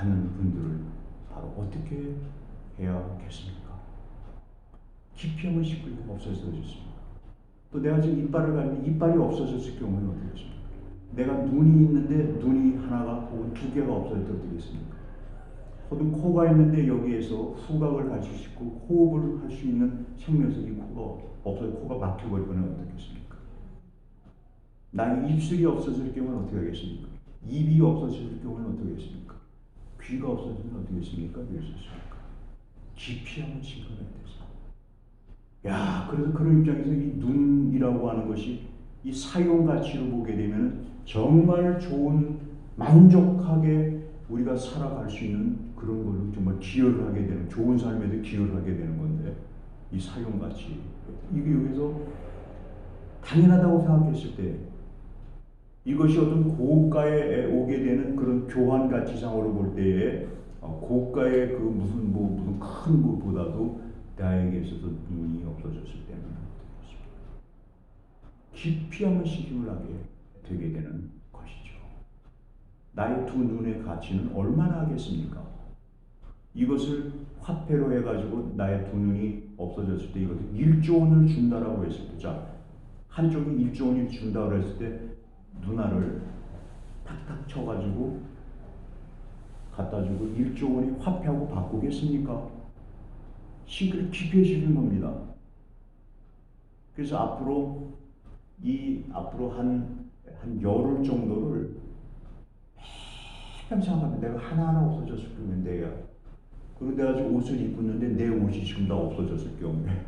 가는 분들을 바로 어떻게 해야겠습니까? 한번 씻고 없어졌습니다. 또 내가 지금 이빨을 가는데 이빨이 없어졌을 경우는 어떻게 하십니까? 내가 눈이 있는데 눈이 하나가 혹은 두 개가 없어질 때 어떻게 겠습니까? 혹은 코가 있는데 여기에서 후각을 가질 수 있고 호흡을 할 수 있는 생명력이 코가 없어서 코가 막혀버리면 어떻겠습니까? 나의 입술이 없어질 경우는 어떻게 하겠습니까? 입이 없어질 경우는 어떻게 하겠습니까? 귀가 없어지면 어떻게 하겠습니까? 되겠습니까? 깊이 한번 징그러야 되죠. 야, 그래서 그런 입장에서 이 눈이라고 하는 것이 이 사용 가치로 보게 되면 정말 좋은 만족하게 우리가 살아갈 수 있는 그런 걸로 정말 기여를 하게 되는 좋은 삶에도 기여를 하게 되는 건데 이 사용 가치 이게 여기서 당연하다고 생각했을 때 이것이 어떤 고가에 오게 되는 그런 교환 가치상으로 볼 때에 어, 고가의 그 무슨 뭐 무슨 큰 것보다도 나에게 있어서 눈이 없어졌을 때는? 깊이 한번 신경을 하게 되게 되는 것이죠. 나의 두 눈의 가치는 얼마나 하겠습니까? 이것을 화폐로 해가지고 나의 두 눈이 없어졌을 때 이것을 1조 원을 준다라고 했을 때, 자, 한쪽이 1조 원을 준다고 했을 때 누나를 탁탁 쳐가지고 갖다 주고 1조 원이 화폐하고 바꾸겠습니까? 깊이 해주는 겁니다. 그래서 앞으로 이 앞으로 한, 한 열흘 정도를 매번 생각하면 내가 하나하나 없어졌을 경우에 내가 내가 지금 옷을 입었는데 내 옷이 지금 다 없어졌을 경우에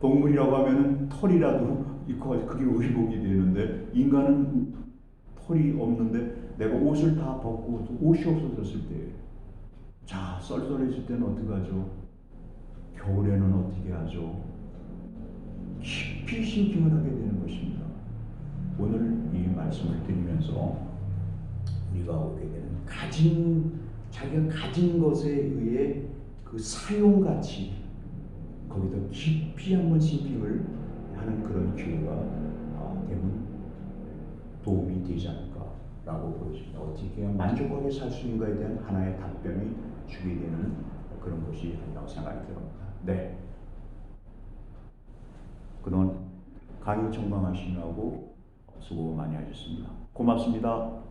동물이라고 하면은 털이라도 가지 그게 의복이 되는데 인간은 털이 없는데 내가 옷을 다 벗고 옷이 없어졌을 때 자, 썰썰해질 때는 어떻게 하죠? 겨울에는 어떻게 하죠? 깊이 신경을 하게 되는 것입니다. 오늘 이 말씀을 드리면서 우리가 오게 되는 가진 자기가 가진 것에 의해 그 사용 가치 거기다 깊이 한번 신경을 하는 그런 기회가 아, 되면 도움이 되지 않을까라고 보여집니다. 어떻게 만족하게 살 수 있는가에 대한 하나의 답변이 주게 되는 그런 것이 아니라고 생각이 들어요. 네. 그동안 강의 청강하시느라고 수고 많이 하셨습니다. 고맙습니다.